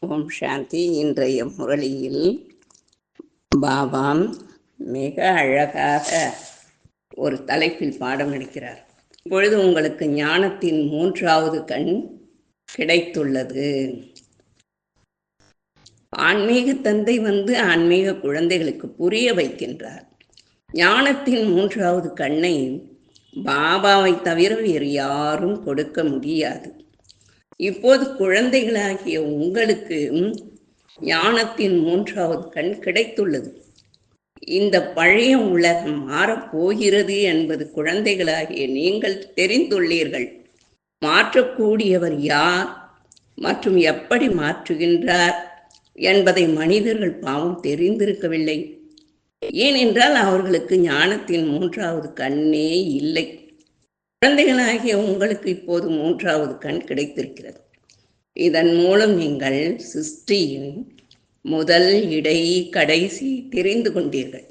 ஓம் சாந்தி. இன்றைய முரளியில் பாபாம் மிக அழகாக ஒரு தலைப்பில் பாடம் எடுக்கிறார். இப்பொழுது உங்களுக்கு ஞானத்தின் மூன்றாவது கண் கிடைத்துள்ளது. ஆன்மீக தந்தை வந்து ஆன்மீக குழந்தைகளுக்கு புரிய வைக்கின்றார். ஞானத்தின் மூன்றாவது கண்ணை பாபாவை தவிர வேறு யாரும் கொடுக்க முடியாது. இப்போது குழந்தைகளாகிய உங்களுக்கு ஞானத்தின் மூன்றாவது கண் கிடைத்துள்ளது. இந்த பழைய உலகம் மாறப்போகிறது என்பது குழந்தைகளாகிய நீங்கள் தெரிந்துள்ளீர்கள். மாற்றக்கூடியவர் யார் மற்றும் எப்படி மாற்றுகின்றார் என்பதை மனிதர்கள் பாவம் தெரிந்திருக்கவில்லை. ஏனென்றால் அவர்களுக்கு ஞானத்தின் மூன்றாவது கண்ணே இல்லை. குழந்தைகளாகிய உங்களுக்கு இப்போது மூன்றாவது கண் கிடைத்திருக்கிறது. இதன் மூலம் நீங்கள் சிருஷ்டியின் முதல் இடை கடைசி தெரிந்து கொண்டீர்கள்.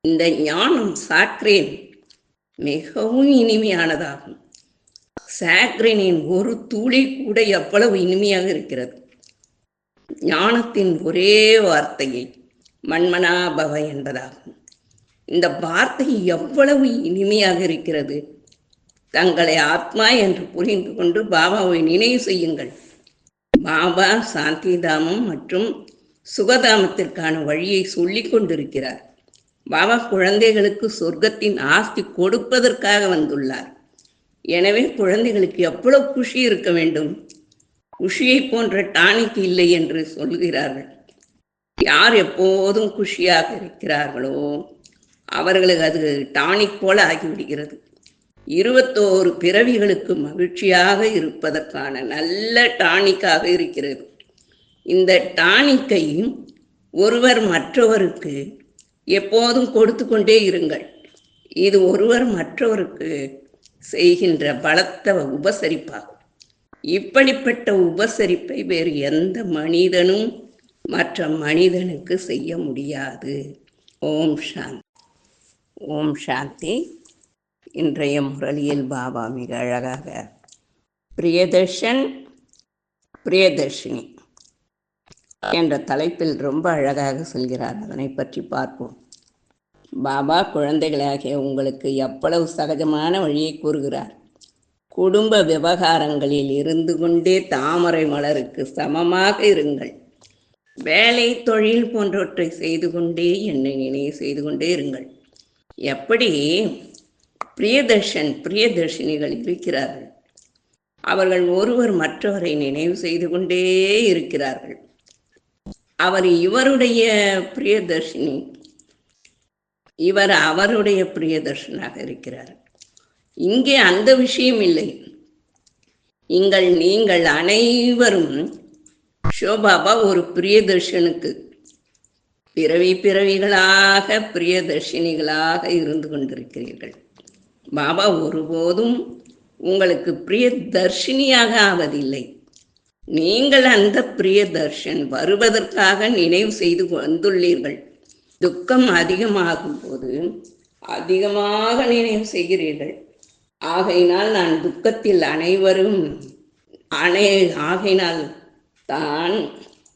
இந்த ஞானம் சாக்ரேன் மிகவும் இனிமையானதாகும். சாக்ரேனின் ஒரு துளி கூட எவ்வளவு இனிமையாக இருக்கிறது. ஞானத்தின் ஒரே வார்த்தையை மண்மனாபவ என்பதாகும். இந்த வார்த்தை எவ்வளவு இனிமையாக இருக்கிறது? தங்களை ஆத்மா என்று புரிந்து கொண்டு பாபாவை நினைவு செய்யுங்கள். பாபா சாந்திதாமம் மற்றும் சுகதாமத்திற்கான வழியை சொல்லி கொண்டிருக்கிறார். பாபா குழந்தைகளுக்கு சொர்க்கத்தின் ஆஸ்தி கொடுப்பதற்காக வந்துள்ளார். எனவே குழந்தைகளுக்கு எவ்வளவு குஷி இருக்க வேண்டும்? குஷியை போன்ற டானிக் இல்லை என்று சொல்கிறார்கள். யார் எப்போதும் குஷியாக இருக்கிறார்களோ அவர்களுக்கு அது டானிக் போல ஆகிவிடுகிறது. இருபத்தோரு பிறவிகளுக்கு மகிழ்ச்சியாக இருப்பதற்கான நல்ல டானிக்காக இருக்கிறது. இந்த டானிக்கை ஒருவர் மற்றவருக்கு எப்போதும் கொடுத்து கொண்டே இருங்கள். இது ஒருவர் மற்றவருக்கு செய்கின்ற பலத்த உபசரிப்பாகும். இப்படிப்பட்ட உபசரிப்பை வேறு எந்த மனிதனும் மற்ற மனிதனுக்கு செய்ய முடியாது. ஓம் சாந்தி. ஓம் சாந்தி. இன்றைய முரளியில் பாபா மிக அழகாக. பிரியதர்ஷன் பிரியதர்ஷினி என்ற தலைப்பில் ரொம்ப அழகாக சொல்கிறார். அதனை பற்றி பார்ப்போம். பாபா குழந்தைகளாகிய உங்களுக்கு எவ்வளவு சகஜமான வழியை கூறுகிறார். குடும்ப விவகாரங்களில் இருந்து கொண்டே தாமரை மலருக்கு சமமாக இருங்கள். வேலை தொழில் போன்றவற்றை செய்து கொண்டே என்னை நினைவு செய்து கொண்டே இருங்கள். எப்படி பிரியதர்ஷன் பிரியதர்ஷினிகள் இருக்கிறார்கள். அவர்கள் ஒருவர் மற்றவரை நினைவு செய்து கொண்டே இருக்கிறார்கள். அவர் இவருடைய பிரியதர்ஷினி இவர் அவருடைய பிரியதர்ஷனாக இருக்கிறார். இங்கே அந்த விஷயம் இல்லை. நீங்கள் நீங்கள் அனைவரும் ஷோபாபா ஒரு பிரியதர்ஷனுக்கு பிறவி பிறவிகளாக பிரியதர்ஷினிகளாக இருந்து கொண்டிருக்கிறீர்கள். பாபா ஒருபோதும் உங்களுக்கு பிரியதர்ஷினியாக ஆவதில்லை. நீங்கள் அந்த பிரியதர்ஷன் வருவதற்காக நினைவு செய்து வந்துள்ளீர்கள். துக்கம் அதிகமாகும் போது அதிகமாக நினைவு செய்கிறீர்கள். ஆகையினால் நான் துக்கத்தில் அனைவரும் அனை ஆகையினால் தான்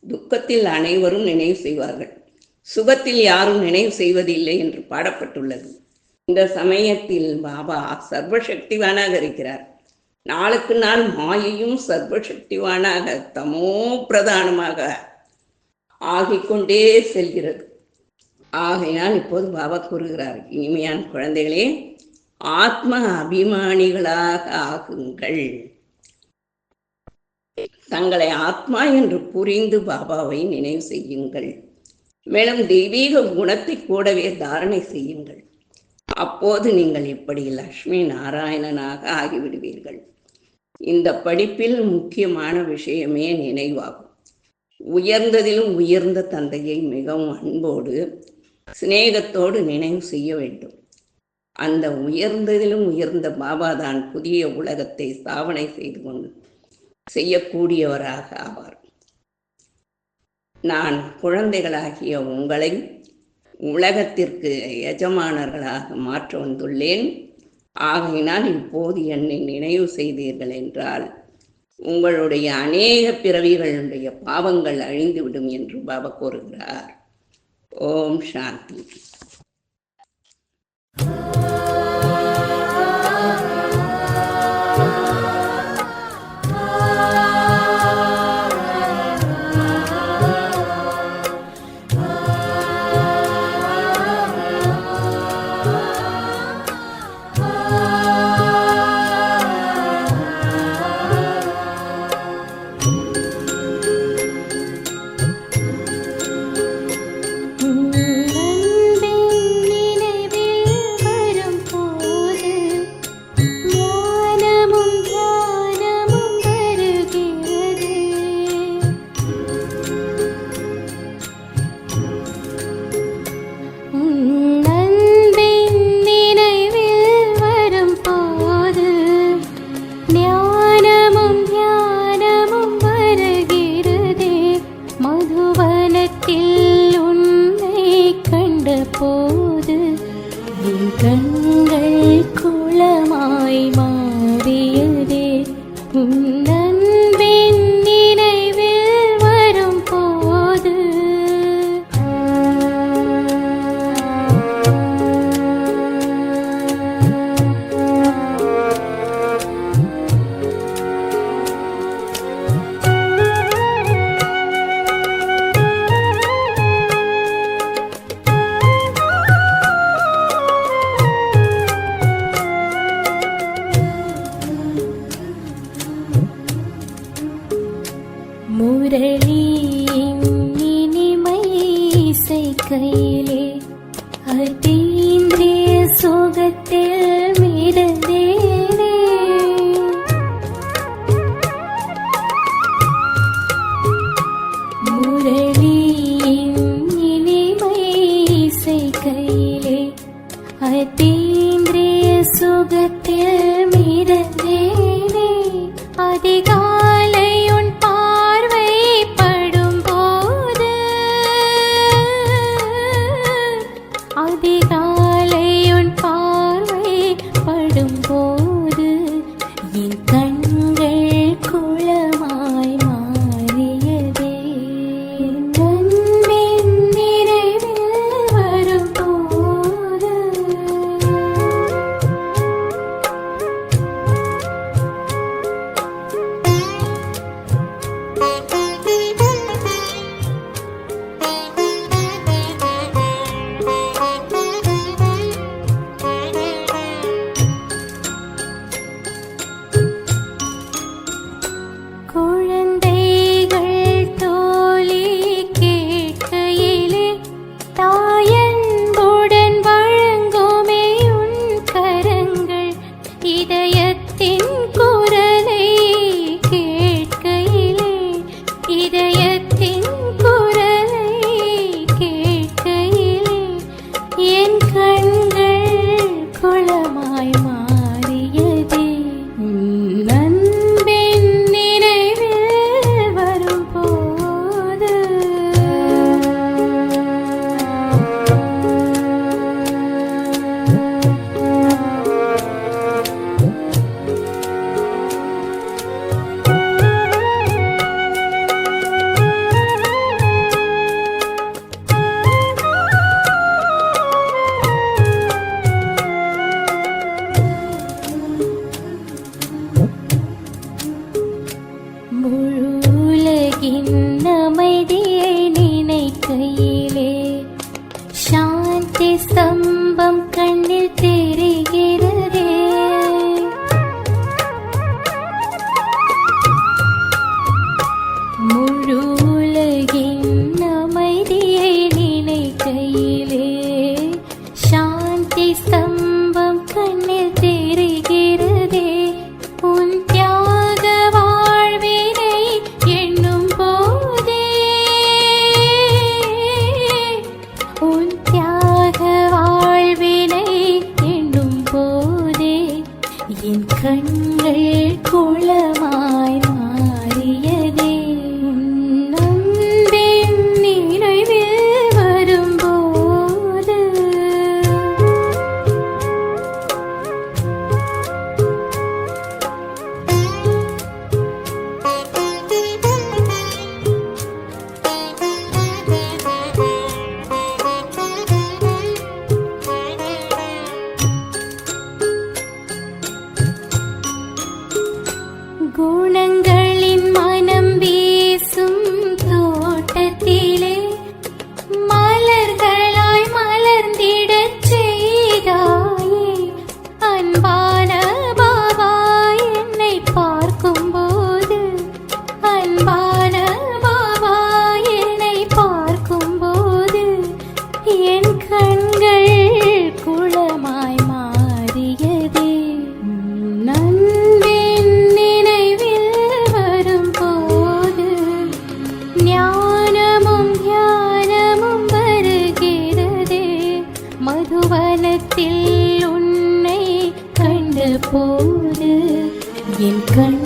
துக்கத்தில் அனைவரும் நினைவு செய்வார்கள். சுகத்தில் யாரும் நினைவு செய்வதில்லை என்று பாடப்பட்டுள்ளது. இந்த சமயத்தில் பாபா சர்வசக்திவானாக இருக்கிறார் நாளுக்கு நாள் மாயையும் சர்வசக்திவானாக தமோ பிரதானமாக ஆகிக்கொண்டே செல்கிறது. ஆகையால் இப்போது பாபா கூறுகிறார் இனிமையான குழந்தைகளே ஆத்ம அபிமானிகளாக ஆகுங்கள். தங்களை ஆத்மா என்று புரிந்து பாபாவை நினைவு செய்யுங்கள். மேலும் தெய்வீக குணத்தை கூடவே தாரணை செய்யுங்கள். அப்போது நீங்கள் இப்படி லக்ஷ்மி நாராயணனாக ஆகிவிடுவீர்கள். இந்த படிப்பில் முக்கியமான விஷயமே நினைவாகும். உயர்ந்ததிலும் உயர்ந்த தந்தையை மிகவும் அன்போடு சிநேகத்தோடு நினைவு செய்ய வேண்டும். அந்த உயர்ந்ததிலும் உயர்ந்த பாபா தான் புதிய உலகத்தை ஸ்தாபனை செய்து கொண்டு செய்யக்கூடியவராக ஆவார். நான் குழந்தைகளாகிய உங்களை உலகத்திற்கு எஜமானர்களாக மாற்ற வந்துள்ளேன். ஆகையினால் இப்போது என்னை நினைவு செய்தீர்கள் என்றால் உங்களுடைய அநேக பிறவிகளுடைய பாவங்கள் அழிந்துவிடும் என்று பாபா கூறுகிறார். ஓம் சாந்தி. biết നീന്തിയ സുഖത്തിൽ മിടനേനെ മുരളിയും ഇനിമൈ സൈകയിലെ അതീന്ദ്രിയ സുഖത്തിൽ മിടനേനെ അധികം കണ്ണിൽ തേറി போது என் கண்